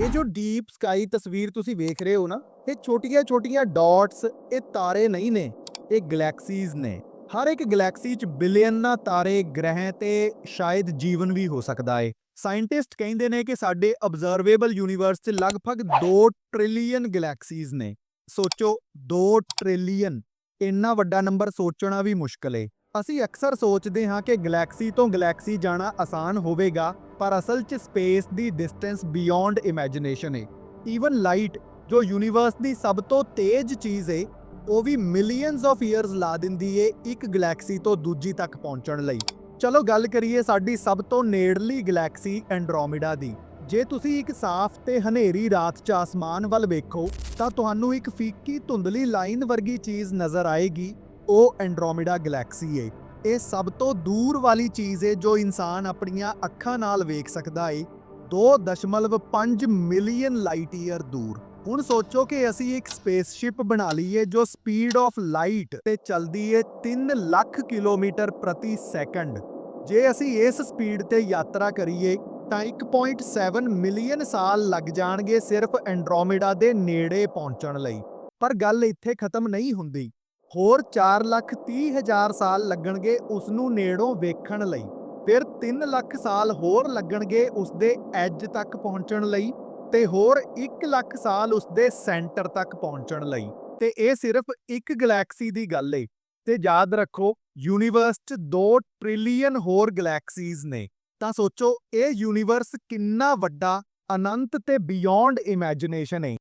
ਇਹ ਜੋ deep sky ਤਸਵੀਰ ਤੁਸੀਂ ਵੇਖ ਰਹੇ ਹੋ ਨਾ, ਇਹ ਛੋਟੀਆਂ-ਛੋਟੀਆਂ ਡਾਟਸ ਇਹ ਤਾਰੇ ਨਹੀਂ ਨੇ, ਇਹ ਗੈਲੈਕਸੀਜ਼ ਨੇ। ਹਰ ਇੱਕ ਗੈਲੈਕਸੀ 'ਚ ਬਿਲੀਅਨਾਂ ਤਾਰੇ ਗ੍ਰਹਿ ਤੇ ਸ਼ਾਇਦ ਜੀਵਨ ਵੀ ਹੋ ਸਕਦਾ ਏ। ਸਾਇੰਟਿਸਟ ਕਹਿੰਦੇ ਨੇ ਕਿ ਸਾਡੇ ਆਬਜ਼ਰਵੇਬਲ ਯੂਨੀਵਰਸ 'ਚ ਲਗਭਗ 2 ਟ੍ਰਿਲੀਅਨ ਗੈਲੈਕਸੀਜ਼ ਨੇ। ਸੋਚੋ 2 ਟ੍ਰਿਲੀਅਨ ਇੰਨਾ ਵੱਡਾ ਨੰਬਰ ਸੋਚਣਾ ਵੀ ਮੁਸ਼ਕਲ ਏ। ਅਸੀਂ ਅਕਸਰ ਸੋਚਦੇ ਹਾਂ ਕਿ ਗੈਲੈਕਸੀ ਤੋਂ ਗੈਲੈਕਸੀ ਜਾਣਾ ਆਸਾਨ ਹੋਵੇਗਾ, ਪਰ ਅਸਲ 'ਚ ਸਪੇਸ ਦੀ ਡਿਸਟੈਂਸ ਬਿਯੋਂਡ ਇਮੇਜਿਨੇਸ਼ਨ ਏ। ਈਵਨ ਲਾਈਟ ਜੋ ਯੂਨੀਵਰਸ ਦੀ ਸਭ ਤੋਂ ਤੇਜ਼ ਚੀਜ਼ ਏ, ਉਹ ਵੀ ਮਿਲੀਅਨਸ ਆਫ ਇਅਰਸ ਲਾ ਦਿੰਦੀ ਏ ਇੱਕ ਗੈਲੈਕਸੀ ਤੋਂ ਦੂਜੀ ਤੱਕ ਪਹੁੰਚਣ ਲਈ। ਚਲੋ ਗੱਲ ਕਰੀਏ ਸਾਡੀ ਸਭ ਤੋਂ ਨੇੜਲੀ ਗੈਲੈਕਸੀ ਐਂਡਰੋਮੀਡਾ ਦੀ। ਜੇ ਤੁਸੀਂ ਇੱਕ ਸਾਫ਼ ਤੇ ਹਨੇਰੀ ਰਾਤ 'ਚ ਆਸਮਾਨ ਵੱਲ ਵੇਖੋ, ਤਾਂ ਤੁਹਾਨੂੰ ਇੱਕ ਫੀਕੀ ਧੁੰਦਲੀ ਲਾਈਨ ਵਰਗੀ ਚੀਜ਼ ਨਜ਼ਰ ਆਏਗੀ। ਉਹ ਐਂਡਰੋਮਿਡਾ ਗੈਲੈਕਸੀ ਏ। ਇਹ ਸਭ ਤੋਂ ਦੂਰ ਵਾਲੀ ਚੀਜ਼ ਏ ਜੋ ਇਨਸਾਨ ਆਪਣੀਆਂ ਅੱਖਾਂ ਨਾਲ ਵੇਖ ਸਕਦਾ ਏ। 2.5 ਮਿਲੀਅਨ ਲਾਈਟ ਈਅਰ ਦੂਰ। ਹੁਣ ਸੋਚੋ ਕਿ ਅਸੀਂ ਇੱਕ ਸਪੇਸਸ਼ਿਪ ਬਣਾ ਲਈਏ ਜੋ ਸਪੀਡ ਆਫ ਲਾਈਟ ਤੇ ਚੱਲਦੀ ਹੈ 3 ਲੱਖ ਕਿਲੋਮੀਟਰ ਪ੍ਰਤੀ ਸੈਕਿੰਡ। ਜੇ ਅਸੀਂ ਇਸ ਸਪੀਡ ਤੇ ਯਾਤਰਾ ਕਰੀਏ, ਤਾਂ 1.7 ਮਿਲੀਅਨ ਸਾਲ ਲੱਗ ਜਾਣਗੇ ਸਿਰਫ ਐਂਡਰੋਮਿਡਾ ਦੇ ਨੇੜੇ ਪਹੁੰਚਣ ਲਈ। ਪਰ ਗੱਲ ਇੱਥੇ ਖਤਮ ਨਹੀਂ ਹੁੰਦੀ। ਹੋਰ 4 ਲੱਖ 30 ਹਜ਼ਾਰ ਸਾਲ ਲੱਗਣਗੇ ਉਸ ਨੂੰ ਨੇੜੋਂ ਵੇਖਣ ਲਈ। ਫਿਰ 3 ਲੱਖ ਸਾਲ ਹੋਰ ਲੱਗਣਗੇ ਉਸ ਦੇ ਐਜ ਤੱਕ ਪਹੁੰਚਣ ਲਈ ਤੇ ਹੋਰ 1 ਲੱਖ ਸਾਲ ਉਸ ਦੇ ਸੈਂਟਰ ਤੱਕ ਪਹੁੰਚਣ ਲਈ। ਤੇ ਇਹ ਸਿਰਫ ਇੱਕ ਗੈਲੈਕਸੀ ਦੀ ਗੱਲ ਏ। ਤੇ ਯਾਦ ਰੱਖੋ ਯੂਨੀਵਰਸ 'ਚ 2 ਟ੍ਰਿਲੀਅਨ ਹੋਰ ਗੈਲੈਕਸੀਜ਼ ਨੇ। ਤਾਂ ਸੋਚੋ, ਇਹ ਯੂਨੀਵਰਸ ਕਿੰਨਾ ਵੱਡਾ, ਅਨੰਤ ਤੇ ਬਿਯੋਂਡ ਇਮੇਜਿਨੇਸ਼ਨ ਏ।